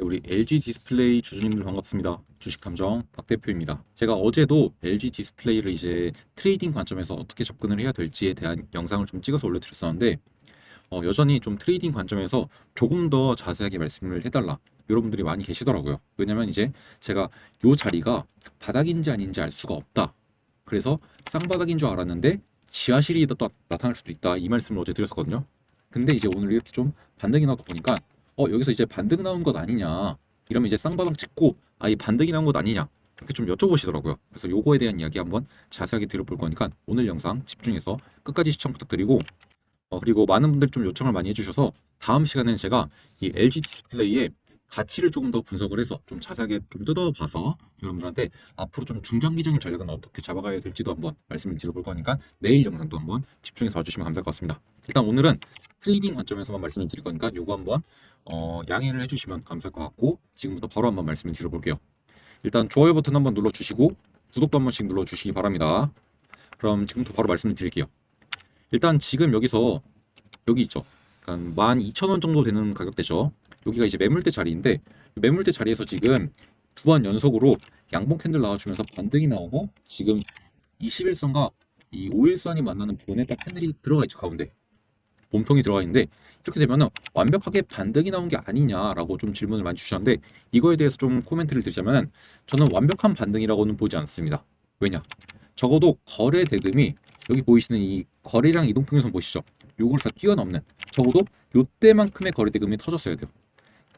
우리 LG 디스플레이 주주님들 반갑습니다. 주식탐정 박 대표입니다. 제가 어제도 LG 디스플레이를 이제 트레이딩 관점에서 어떻게 접근을 해야 될지에 대한 영상을 좀 찍어서 올려드렸었는데 어, 여전히 좀 트레이딩 관점에서 조금 더 자세하게 말씀을 해달라 여러분들이 많이 계시더라고요. 왜냐면 이제 제가 요 자리가 바닥인지 아닌지 알 수가 없다. 그래서 쌍바닥인 줄 알았는데 지하실이 또 나타날 수도 있다 이 말씀을 어제 드렸었거든요. 근데 이제 오늘 이렇게 좀 반등이 나다 보니까 어 여기서 이제 반등 나온 것 아니냐 이러면 이제 쌍바닥 찍고 아이 반등이 나온 것 아니냐 이렇게 좀 여쭤보시더라고요. 그래서 요거에 대한 이야기 한번 자세하게 들어볼 거니까 오늘 영상 집중해서 끝까지 시청 부탁드리고 어 그리고 많은 분들이 좀 요청을 많이 해주셔서 다음 시간에는 제가 이 LG 디스플레이의 가치를 조금 더 분석을 해서 좀 자세하게 좀 뜯어봐서 여러분들한테 앞으로 좀 중장기적인 전략은 어떻게 잡아가야 될지도 한번 말씀을 드려볼 거니까 내일 영상도 한번 집중해서 봐주시면 감사할 것 같습니다. 일단 오늘은 트레이딩 관점에서만 말씀을 드릴 거니까 요거 한번 어, 양해를 해주시면 감사할 것 같고 지금부터 바로 한번 말씀을 드려볼게요. 일단 좋아요 버튼 한번 눌러주시고 구독도 한 번씩 눌러주시기 바랍니다. 그럼 지금부터 바로 말씀을 드릴게요. 일단 지금 여기서 여기 있죠. 약간 12,000원 정도 되는 가격대죠. 여기가 이제 매물대 자리인데 매물대 자리에서 지금 두 번 연속으로 양봉 캔들 나와주면서 반등이 나오고 지금 21선과 이 5일선이 만나는 부분에 딱 캔들이 들어가 있죠 가운데 몸통이 들어가 있는데 이렇게 되면은 완벽하게 반등이 나온 게 아니냐라고 좀 질문을 많이 주셨는데 이거에 대해서 좀 코멘트를 드리자면 저는 완벽한 반등이라고는 보지 않습니다. 왜냐? 적어도 거래 대금이 여기 보이시는 이 거래량 이동평균선 보시죠? 요걸 다 뛰어넘는 적어도 요때만큼의 거래 대금이 터졌어야 돼요.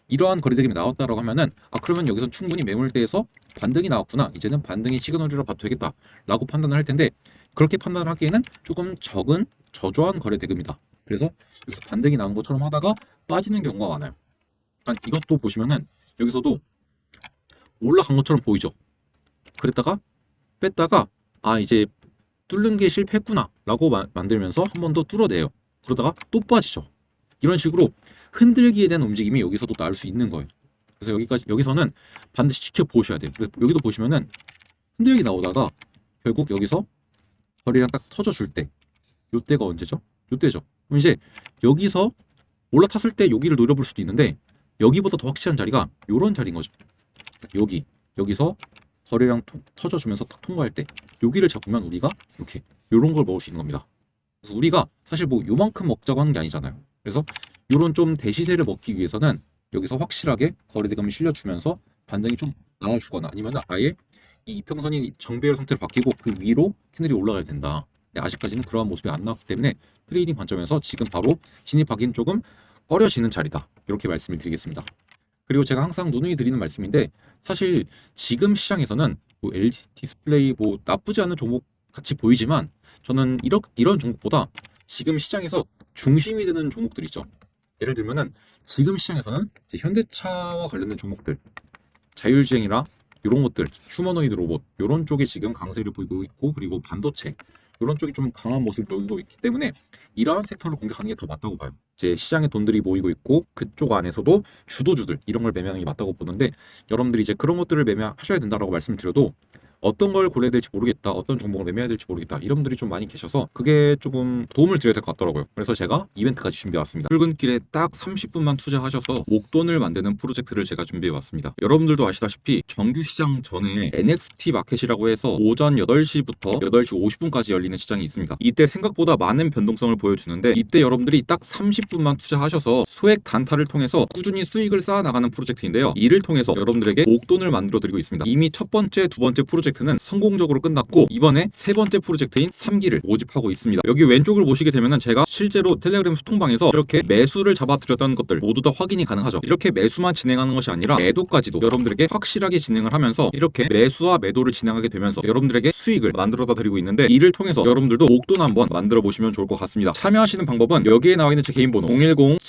이러한 거래 대금이 나왔다라고 하면은 아 그러면 여기선 충분히 매물대에서 반등이 나왔구나. 이제는 반등의 시그널이라 봐도 되겠다라고 판단을 할 텐데 그렇게 판단을 하기에는 조금 적은 저조한 거래 대금이다. 그래서 여기서 반등이 나온 것처럼 하다가 빠지는 경우가 많아요. 그러니까 이것도 보시면은 여기서도 올라간 것처럼 보이죠. 그랬다가 뺐다가 아 이제 뚫는 게 실패했구나 라고 마- 만들면서 한 번 더 뚫어내요. 그러다가 또 빠지죠. 이런 식으로 흔들기에 대한 움직임이 여기서도 나올 수 있는 거예요. 그래서 여기까지 여기서는 반드시 지켜 보셔야 돼요. 여기도 보시면은 흔들기 나오다가 결국 여기서 거리랑 딱 터져 줄 때, 요때가 언제죠? 요때죠. 그럼 이제 여기서 올라탔을 때 여기를 노려볼 수도 있는데 여기보다 더 확실한 자리가 요런 자리인 거죠. 여기 여기서 거래량 토- 터져주면서 딱 통과할 때 여기를 잡으면 우리가 이렇게 요런 걸 먹을 수 있는 겁니다. 그래서 우리가 사실 뭐 요만큼 먹자고 하는 게 아니잖아요. 그래서 요런 좀 대시세를 먹기 위해서는 여기서 확실하게 거래대금을 실려주면서 반등이 좀 나와주거나 아니면 아예 이 이평선이 정배열 상태로 바뀌고 그 위로 캔들이 올라가야 된다. 근데 아직까지는 그러한 모습이 안 나왔기 때문에 트레이딩 관점에서 지금 바로 진입하기는 조금 꺼려지는 자리다. 이렇게 말씀을 드리겠습니다. 그리고 제가 항상 누누이 드리는 말씀인데 사실 지금 시장에서는 뭐 LG 디스플레이 뭐 나쁘지 않은 종목 같이 보이지만 저는 이런 이런 종목보다 지금 시장에서 중심이 되는 종목들 있죠. 예를 들면은 지금 시장에서는 현대차와 관련된 종목들, 자율주행이라 이런 것들, 휴머노이드 로봇 이런 쪽에 지금 강세를 보이고 있고 그리고 반도체 이런 쪽이 좀 강한 모습을 보이고 있기 때문에 이러한 섹터를 공격하는 게 더 맞다고 봐요. 이제 시장에 돈들이 모이고 있고 그쪽 안에서도 주도주들 이런 걸 매매하는 게 맞다고 보는데 여러분들이 이제 그런 것들을 매매하셔야 된다라고 말씀드려도 어떤 걸 골라야 될지 모르겠다, 어떤 종목을 매매해야 될지 모르겠다 이런 분들이 좀 많이 계셔서 그게 조금 도움을 드려야 될 것 같더라고요. 그래서 제가 이벤트까지 준비해왔습니다. 출근길에 딱 30분만 투자하셔서 옥돈을 만드는 프로젝트를 제가 준비해왔습니다. 여러분들도 아시다시피 정규 시장 전에 NXT 마켓이라고 해서 오전 8시부터 8시 50분까지 열리는 시장이 있습니다. 이때 생각보다 많은 변동성을 보여주는데 이때 여러분들이 딱 30분만 투자하셔서 소액 단타를 통해서 꾸준히 수익을 쌓아 나가는 프로젝트인데요. 이를 통해서 여러분들에게 옥돈을 만들어 드리고 있습니다. 이미 첫 번째, 두 번째 프로젝트 는 성공적으로 끝났고 이번에 세 번째 프로젝트인 3기를 모집하고 있습니다. 여기 왼쪽을 보시게 되면은 제가 실제로 텔레그램 소통방에서 이렇게 매수를 잡아드렸던 것들 모두 다 확인이 가능하죠. 이렇게 매수만 진행하는 것이 아니라 매도까지도 여러분들에게 확실하게 진행을 하면서 이렇게 매수와 매도를 진행하게 되면서 여러분들에게 수익을 만들어다 드리고 있는데 이를 통해서 여러분들도 옥돈 한번 만들어 보시면 좋을 것 같습니다. 참여하시는 방법은 여기에 나와 있는 제 개인 번호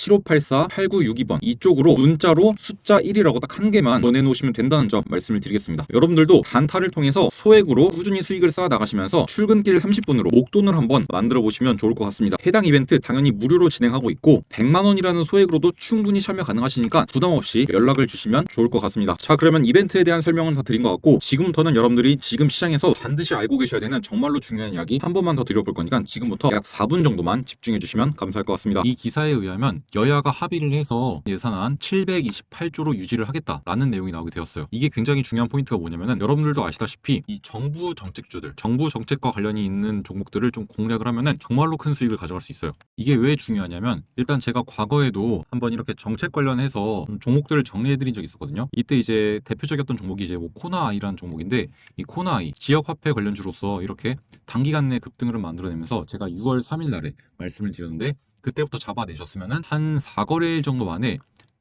010-7584-8962번 이쪽으로 문자로 숫자 1이라고 딱 한 개만 보내놓으시면 된다는 점 말씀을 드리겠습니다. 여러분들도 단타를 통해서 소액으로 꾸준히 수익을 쌓아 나가시면서 출근길 30분으로 목돈을 한번 만들어 보시면 좋을 것 같습니다. 해당 이벤트 당연히 무료로 진행하고 있고 100만 원이라는 소액으로도 충분히 참여 가능하시니까 부담 없이 연락을 주시면 좋을 것 같습니다. 자 그러면 이벤트에 대한 설명은 다 드린 것 같고 지금부터는 여러분들이 지금 시장에서 반드시 알고 계셔야 되는 정말로 중요한 이야기 한 번만 더 드려볼 거니까 지금부터 약 4분 정도만 집중해 주시면 감사할 것 같습니다. 이 기사에 의하면 여야가 합의를 해서 예산안 728조로 유지를 하겠다라는 내용이 나오게 되었어요. 이게 굉장히 중요한 포인트가 뭐냐면은 여러분들도 아시다시피 이 정부 정책주들, 정부 정책과 관련이 있는 종목들을 좀 공략을 하면은 정말로 큰 수익을 가져갈 수 있어요. 이게 왜 중요하냐면 일단 제가 과거에도 한번 이렇게 정책 관련해서 좀 종목들을 정리해드린 적이 있었거든요. 이때 이제 대표적이었던 종목이 이제 뭐 코나아이라는 종목인데 이 코나아이 지역 화폐 관련주로서 이렇게 단기간 내 급등을 만들어내면서 제가 6월 3일 날에 말씀을 드렸는데 그때부터 잡아내셨으면은 한 4거래일 정도 만에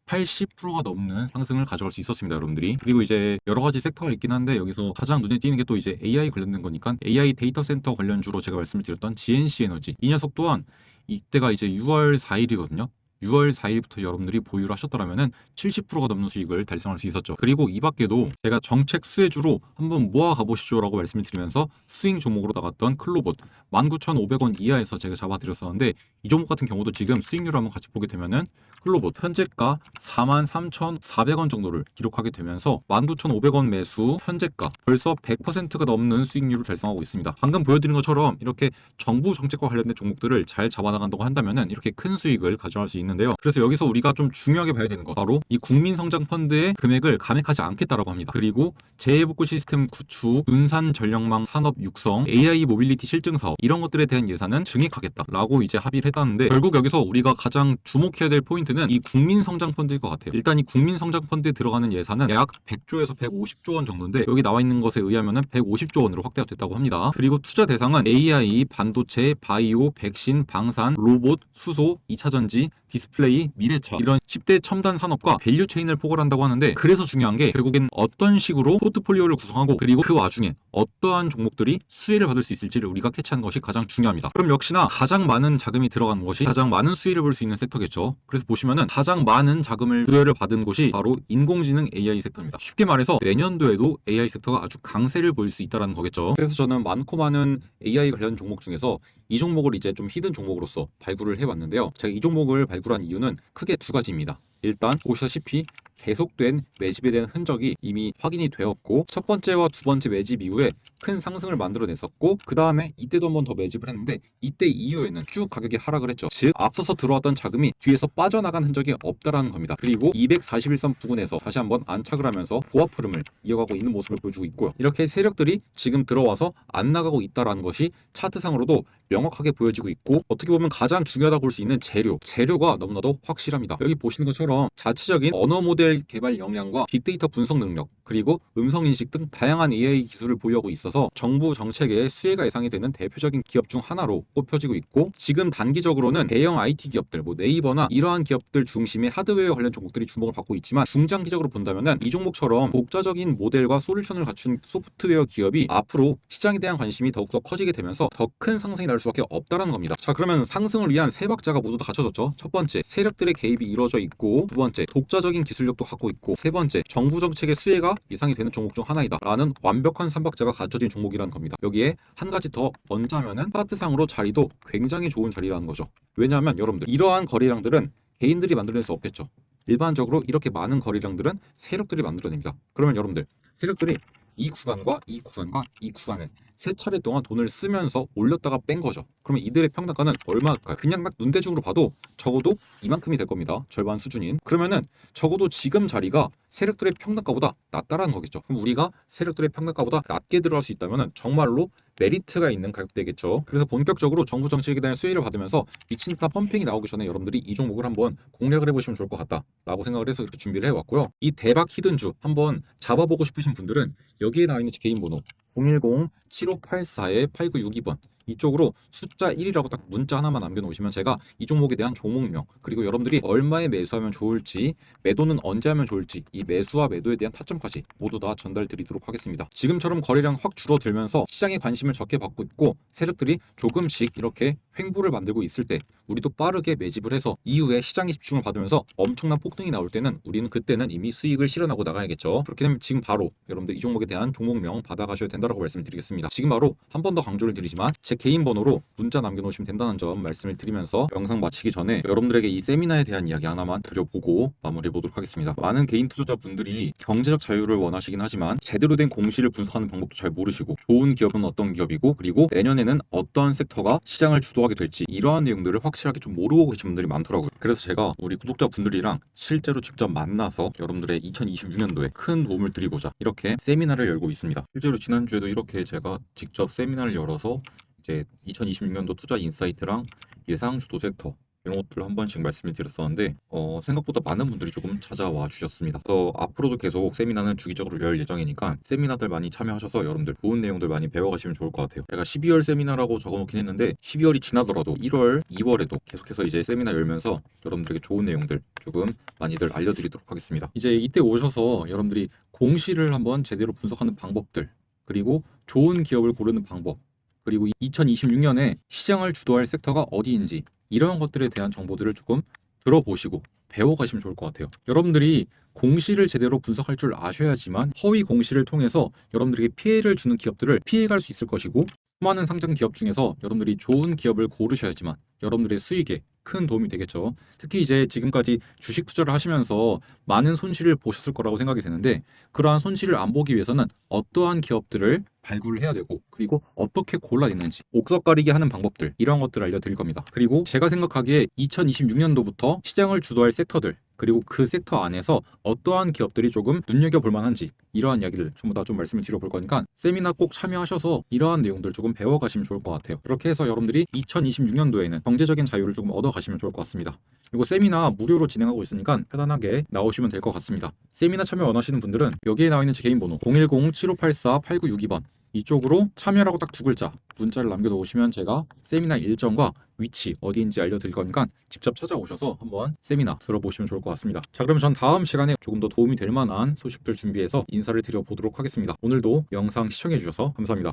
80%가 넘는 상승을 가져갈 수 있었습니다, 여러분들이. 그리고 이제 여러 가지 섹터가 있긴 한데 여기서 가장 눈에 띄는 게 또 이제 AI 관련된 거니까 AI 데이터 센터 관련주로 제가 말씀을 드렸던 GNC 에너지. 이 녀석 또한 이때가 이제 6월 4일이거든요. 6월 4일부터 여러분들이 보유를 하셨더라면은 70%가 넘는 수익을 달성할 수 있었죠. 그리고 이 밖에도 제가 정책 수혜주로 한번 모아 가보시죠 라고 말씀을 드리면서 스윙 종목으로 나갔던 클로봇 19,500원 이하에서 제가 잡아드렸었는데 이 종목 같은 경우도 지금 수익률을 한번 같이 보게 되면은 클로봇 현재가 43,400원 정도를 기록하게 되면서 19,500원 매수 현재가 벌써 100%가 넘는 수익률을 달성하고 있습니다. 방금 보여드린 것처럼 이렇게 정부 정책과 관련된 종목들을 잘 잡아나간다고 한다면은 이렇게 큰 수익을 가져갈 수 있는 데요. 그래서 여기서 우리가 좀 중요하게 봐야 되는 것 바로 이 국민성장펀드의 금액을 감액하지 않겠다라고 합니다. 그리고 재해복구 시스템 구축, 분산 전력망 산업 육성, AI 모빌리티 실증 사업 이런 것들에 대한 예산은 증액하겠다라고 이제 합의를 했다는데 결국 여기서 우리가 가장 주목해야 될 포인트는 이 국민성장펀드일 것 같아요. 일단 이 국민성장펀드에 들어가는 예산은 약 100조에서 150조 원 정도인데 여기 나와 있는 것에 의하면은 150조 원으로 확대가 됐다고 합니다. 그리고 투자 대상은 AI, 반도체, 바이오, 백신, 방산, 로봇, 수소, 2차 전지, 디 스플레이, 미래차 이런 10대 첨단 산업과 밸류 체인을 포괄한다고 하는데 그래서 중요한 게 결국엔 어떤 식으로 포트폴리오를 구성하고 그리고 그 와중에 어떠한 종목들이 수혜를 받을 수 있을지를 우리가 캐치하는 것이 가장 중요합니다. 그럼 역시나 가장 많은 자금이 들어가는 것이 가장 많은 수혜를 볼 수 있는 섹터겠죠. 그래서 보시면은 가장 많은 자금을 수혜를 받은 곳이 바로 인공지능 AI 섹터입니다. 쉽게 말해서 내년도에도 AI 섹터가 아주 강세를 보일 수 있다는 거겠죠. 그래서 저는 많고 많은 AI 관련 종목 중에서 이 종목을 이제 좀 히든 종목으로서 발굴을 해봤는데요. 제가 이 종목을 발굴 한 이유는 크게 두 가지입니다. 일단 보시다시피 계속된 매집에 대한 흔적이 이미 확인이 되었고 첫 번째와 두 번째 매집 이후에 큰 상승을 만들어냈었고 그 다음에 이때도 한 번 더 매집을 했는데 이때 이후에는 쭉 가격이 하락을 했죠. 즉 앞서서 들어왔던 자금이 뒤에서 빠져나간 흔적이 없다라는 겁니다. 그리고 241선 부근에서 다시 한번 안착을 하면서 보합 흐름을 이어가고 있는 모습을 보여주고 있고요. 이렇게 세력들이 지금 들어와서 안 나가고 있다라는 것이 차트상으로도 명확하게 보여지고 있고 어떻게 보면 가장 중요하다고 볼 수 있는 재료, 재료가 너무나도 확실합니다. 여기 보시는 것처럼 자체적인 언어 모델 개발 역량과 빅데이터 분석 능력 그리고 음성 인식 등 다양한 AI 기술을 보유하고 있어서 정부 정책에 수혜가 예상이 되는 대표적인 기업 중 하나로 꼽혀지고 있고 지금 단기적으로는 대형 IT 기업들, 뭐 네이버나 이러한 기업들 중심의 하드웨어 관련 종목들이 주목을 받고 있지만 중장기적으로 본다면은 이 종목처럼 독자적인 모델과 솔루션을 갖춘 소프트웨어 기업이 앞으로 시장에 대한 관심이 더욱더 커지게 되면서 더 큰 상승이 날 수밖에 없다라는 겁니다. 자 그러면 상승을 위한 세 박자가 모두 다 갖춰졌죠. 첫 번째 세력들의 개입이 이루어져 있고 두 번째 독자적인 기술력도 갖고 있고 세 번째 정부 정책의 수혜가 예상이 되는 종목 중 하나이다 라는 완벽한 삼박자가 갖춰진 종목이라는 겁니다. 여기에 한 가지 더 얹자면은 파트상으로 자리도 굉장히 좋은 자리라는 거죠. 왜냐하면 여러분들 이러한 거래량들은 개인들이 만들어낼 수 없겠죠. 일반적으로 이렇게 많은 거래량들은 세력들이 만들어냅니다. 그러면 여러분들 세력들이 이 구간과 이 구간과 이 구간을 세 차례 동안 돈을 쓰면서 올렸다가 뺀 거죠. 그러면 이들의 평단가는 얼마일까요? 그냥 딱 눈대중으로 봐도 적어도 이만큼이 될 겁니다. 절반 수준인. 그러면은 적어도 지금 자리가 세력들의 평단가보다 낮다라는 거겠죠. 그럼 우리가 세력들의 평단가보다 낮게 들어갈 수 있다면은 정말로 메리트가 있는 가격대겠죠. 그래서 본격적으로 정부 정책에 대한 수혜를 받으면서 미친 듯한 펌핑이 나오기 전에 여러분들이 이 종목을 한번 공략을 해보시면 좋을 것 같다라고 생각을 해서 이렇게 준비를 해왔고요. 이 대박 히든주 한번 잡아보고 싶으신 분들은 여기에 나와 있는 제 개인 번호 010-7584-8962번 이쪽으로 숫자 1이라고 딱 문자 하나만 남겨놓으시면 제가 이 종목에 대한 종목명 그리고 여러분들이 얼마에 매수하면 좋을지 매도는 언제 하면 좋을지 이 매수와 매도에 대한 타점까지 모두 다 전달 드리도록 하겠습니다. 지금처럼 거래량 확 줄어들면서 시장에 관심을 적게 받고 있고 세력들이 조금씩 이렇게 횡보를 만들고 있을 때 우리도 빠르게 매집을 해서 이후에 시장에 집중을 받으면서 엄청난 폭등이 나올 때는 우리는 그때는 이미 수익을 실현하고 나가야겠죠. 그렇게 되면 지금 바로 여러분들 이 종목에 대한 종목명 받아가셔야 된다고 말씀드리겠습니다. 지금 바로 한 번 더 강조를 드리지만 제 개인 번호로 문자 남겨놓으시면 된다는 점 말씀을 드리면서 영상 마치기 전에 여러분들에게 이 세미나에 대한 이야기 하나만 드려보고 마무리해 보도록 하겠습니다. 많은 개인 투자자분들이 경제적 자유를 원하시긴 하지만 제대로 된 공시를 분석하는 방법도 잘 모르시고 좋은 기업은 어떤 기업이고 그리고 내년에는 어떠한 섹터가 시장을 주도 하게 될지 이러한 내용들을 확실하게 좀 모르고 계신 분들이 많더라고요. 그래서 제가 우리 구독자분들이랑 실제로 직접 만나서 여러분들의 2026년도에 큰 도움을 드리고자 이렇게 세미나를 열고 있습니다. 실제로 지난주에도 이렇게 제가 직접 세미나를 열어서 이제 2026년도 투자 인사이트랑 예상 주도 섹터 이런 것들을 한 번씩 말씀을 드렸었는데 어, 생각보다 많은 분들이 조금 찾아와 주셨습니다. 그래서 앞으로도 계속 세미나는 주기적으로 열 예정이니까 세미나들 많이 참여하셔서 여러분들 좋은 내용들 많이 배워가시면 좋을 것 같아요. 제가 12월 세미나라고 적어놓긴 했는데 12월이 지나더라도 1월, 2월에도 계속해서 이제 세미나 열면서 여러분들에게 좋은 내용들 조금 많이들 알려드리도록 하겠습니다. 이제 이때 오셔서 여러분들이 공시를 한번 제대로 분석하는 방법들 그리고 좋은 기업을 고르는 방법 그리고 2026년에 시장을 주도할 섹터가 어디인지 이런 것들에 대한 정보들을 조금 들어보시고 배워가시면 좋을 것 같아요. 여러분들이 공시를 제대로 분석할 줄 아셔야지만 허위 공시를 통해서 여러분들에게 피해를 주는 기업들을 피해갈 수 있을 것이고 수많은 상장 기업 중에서 여러분들이 좋은 기업을 고르셔야지만 여러분들의 수익에 큰 도움이 되겠죠. 특히 이제 지금까지 주식 투자를 하시면서 많은 손실을 보셨을 거라고 생각이 되는데 그러한 손실을 안 보기 위해서는 어떠한 기업들을 발굴을 해야 되고 그리고 어떻게 골라냈는지 옥석 가리기 하는 방법들 이런 것들을 알려드릴 겁니다. 그리고 제가 생각하기에 2026년도부터 시장을 주도할 섹터들 그리고 그 섹터 안에서 어떠한 기업들이 조금 눈여겨볼 만한지 이러한 이야기를 전부 다 좀 말씀을 드려볼 거니까 세미나 꼭 참여하셔서 이러한 내용들 조금 배워가시면 좋을 것 같아요. 그렇게 해서 여러분들이 2026년도에는 경제적인 자유를 조금 얻어가시면 좋을 것 같습니다. 이거 세미나 무료로 진행하고 있으니까 편안하게 나오시면 될 것 같습니다. 세미나 참여 원하시는 분들은 여기에 나와 있는 제 개인 번호 010-7584-8962번 이쪽으로 참여라고 딱 두 글자 문자를 남겨놓으시면 제가 세미나 일정과 위치 어디인지 알려드릴 거니까 직접 찾아오셔서 한번 세미나 들어보시면 좋을 것 같습니다. 자 그럼 전 다음 시간에 조금 더 도움이 될 만한 소식들 준비해서 인사를 드려보도록 하겠습니다. 오늘도 영상 시청해주셔서 감사합니다.